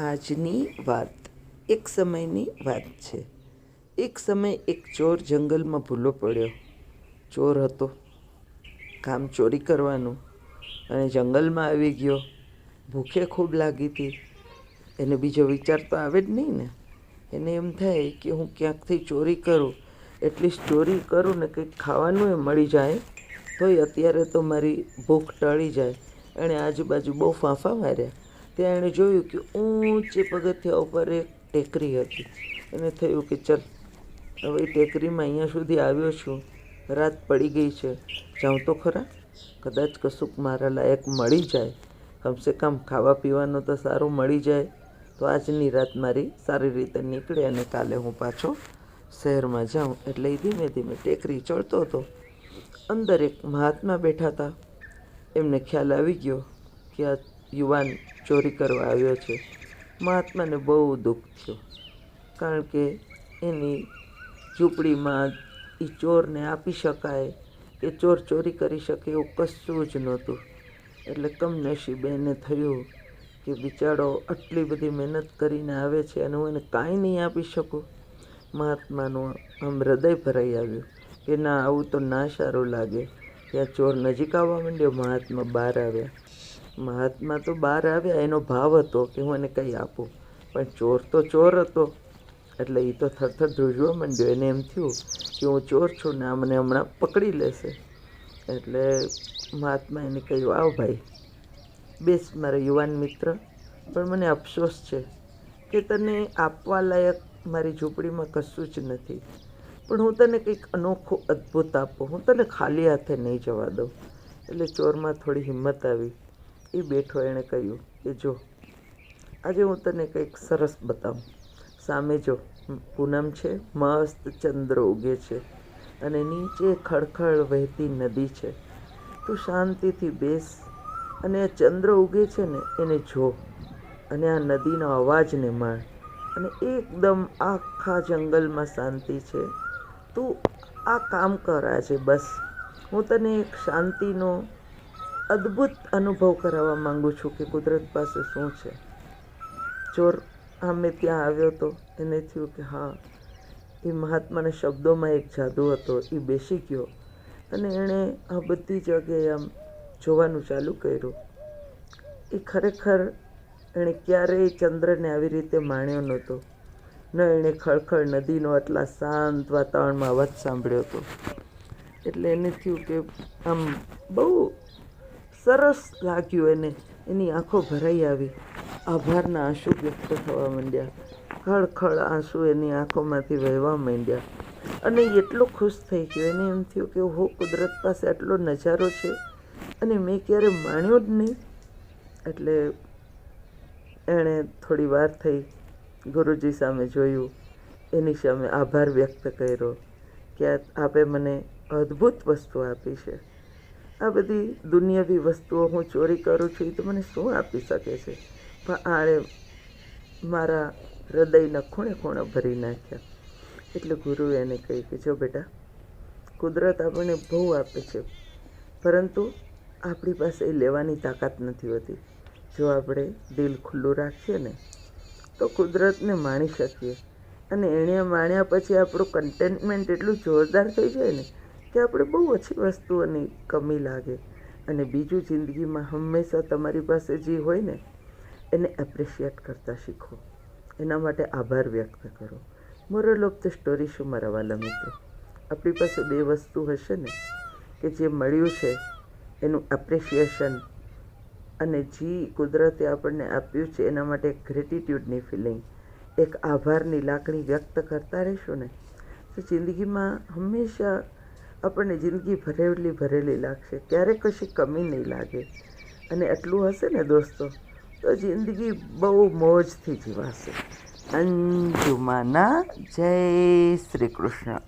આજની વાત. એક સમયની વાત છે. એક સમય એક ચોર જંગલમાં ભૂલો પડ્યો. ચોર હતો. કામ ચોરી કરવાનું. અને જંગલમાં આવી ગયો. ભૂખે ખૂબ લાગી હતી. એને બીજો વિચાર તો આવે જ નહીં ને. એને એમ થાય કે હું ક્યાંકથી ચોરી કરું. એટલીસ્ટ ચોરી કરું ને કંઈક ખાવાનું એ મળી જાય. તોય અત્યારે તો મારી ભૂખ ટળી જાય. એણે આજુબાજુ બહુ ફાંફા માર્યા. ત્યાં એણે જોયું કે ઊંચે પગથિયા ઉપર એક ટેકરી હતી. એને થયું કે ચલ, હવે ટેકરીમાં અહીંયા સુધી આવ્યો છું. રાત પડી ગઈ છે. જાઉં તો ખરા? કદાચ કશુંક મારા લાયક મળી જાય. કમસે કમ ખાવા પીવાનું તો સારું મળી જાય. તો આજની રાત મારી સારી રીતે નીકળે અને કાલે હું પાછો શહેરમાં જાઉં. એટલે ધીમે ધીમે ટેકરી ચડતો હતો. અંદર એક મહાત્મા બેઠા હતા. એમને ખ્યાલ આવી ગયો કે આ યુવાન ચોરી કરવા આવ્યો છે. મહાત્માને બહુ દુઃખ થયું, કારણ કે એની ઝૂંપડીમાં એ ચોરને આપી શકાય કે ચોર ચોરી કરી શકે એવું કશું જ નહોતું. એટલે કમનસીબે એને થયું કે બિચારો આટલી બધી મહેનત કરીને આવે છે અને હું એને કાંઈ નહીં આપી શકું. મહાત્માનું આમ હૃદય ભરાઈ આવ્યું કે ના, આવું તો ના સારું લાગે. ત્યાં ચોર નજીક આવવા માંડ્યો, મહાત્મા બહાર આવ્યા. મહાત્મા તો બહાર આવ્યા, એનો ભાવ હતો કે હું એને કંઈ આપું. પણ ચોર તો ચોર હતો, એટલે એ તો થરથર ધ્રુજવા માંડ્યો. એને એમ થયું કે હું ચોર છું ને આ મને હમણાં પકડી લેશે. એટલે મહાત્મા એને કહ્યું, આવ ભાઈ, બેસ મારા યુવાન મિત્ર, પણ મને અફસોસ છે કે તને આપવા લાયક મારી ઝૂંપડીમાં કશું જ નથી. પણ હું તને કંઈક અનોખું અદ્ભુત આપું. હું તને ખાલી હાથે નહીં જવા દઉં. એટલે ચોરમાં થોડી હિંમત આવી. એ બેઠો એણે કહ્યું કે જો, આજે હું તને કંઈક સરસ બતાવું. સામે જો, પૂનમ છે, મસ્ત ચંદ્ર ઉગે છે અને નીચે ખળખળ વહેતી નદી છે. તું શાંતિથી બેસ અને ચંદ્ર ઉગે છે ને, એને જો અને આ નદીનો અવાજને માણ. અને એકદમ આખા જંગલમાં શાંતિ છે. તું આ કામ કર આજે, બસ. હું તને એક શાંતિનો અદ્ભુત અનુભવ કરાવવા માંગુ છું કે કુદરત પાસે શું છે. ચોર આમે ત્યાં આવ્યો તો એને થયું કે હા, એ મહાત્માના શબ્દોમાં એક જાદુ હતો, એ બેસી ગયો અને એણે આ બધી જગ્યાએ આમ જોવાનું ચાલુ કર્યું. એ ખરેખર એણે ક્યારેય ચંદ્રને આવી રીતે માણ્યો નહોતો. ન એણે ખળખળ નદીનો આટલા શાંત વાતાવરણમાં અવાજ સાંભળ્યો હતો. એટલે એને થયું કે આમ બહુ સરસ લાગ્યું એને. એની આંખો ભરાઈ આવી. આભારના આંસુ વ્યક્ત થવા માંડ્યા. ખળખળ આંસુ એની આંખોમાંથી વહેવા માંડ્યા. અને એટલો ખુશ થઈ ગયો. એને એમ થયું કે હો કુદરત પાસે આટલો નજારો છે અને મેં ક્યારે માણ્યો જ નહીં. એટલે એણે થોડી વાર થઈ ગુરુજી સામે જોયું. એની સામે આભાર વ્યક્ત કર્યો કે, આપે મને અદ્ભુત વસ્તુ આપી છે. આ બધી દુનિયાવી વસ્તુઓ હું ચોરી કરું છું, એ તો મને શું આપી શકે છે? પણ આણે મારા હૃદયના ખૂણે ખૂણે ભરી નાખ્યા. એટલે ગુરુએ એને કહ્યું કે, જો બેટા, કુદરત આપણને બહુ આપે છે, પરંતુ આપણી પાસે એ લેવાની તાકાત નથી હોતી. જો આપણે દિલ ખુલ્લું રાખીએ ને, તો કુદરતને માણી શકીએ. અને એણે માણ્યા પછી આપણું કન્ટેન્ટમેન્ટ એટલું જોરદાર થઈ જાય ને કે આપણે બહુ ઓછી વસ્તુઓની કમી લાગે. અને બીજું જિંદગીમાં હંમેશા તમારી પાસે જે હોય ને, એને એપ્રિશિએટ કરતાં શીખો. એના માટે આભાર વ્યક્ત કરો. મોરલ ઓફ ધ સ્ટોરી શું મારા વાલા મિત્રો. આપણી પાસે બે વસ્તુ હશે ને, કે જે મળ્યું છે, એનું એપ્રિશિએશન અને જે કુદરતે આપણને આપ્યું છે, એના માટે ગ્રેટિટ્યૂડની ફિલિંગ એક આભારની લાગણી વ્યક્ત કરતા રહીશું ને, તો જિંદગીમાં હંમેશા આપણને જિંદગી ભરેલી ભરેલી લાગશે. ક્યારે કશી કમી નહીં લાગે. અને એટલું હશે ને દોસ્તો, તો જિંદગી બહુ મોજથી જીવાશે. અંજુમાના જય શ્રી કૃષ્ણ.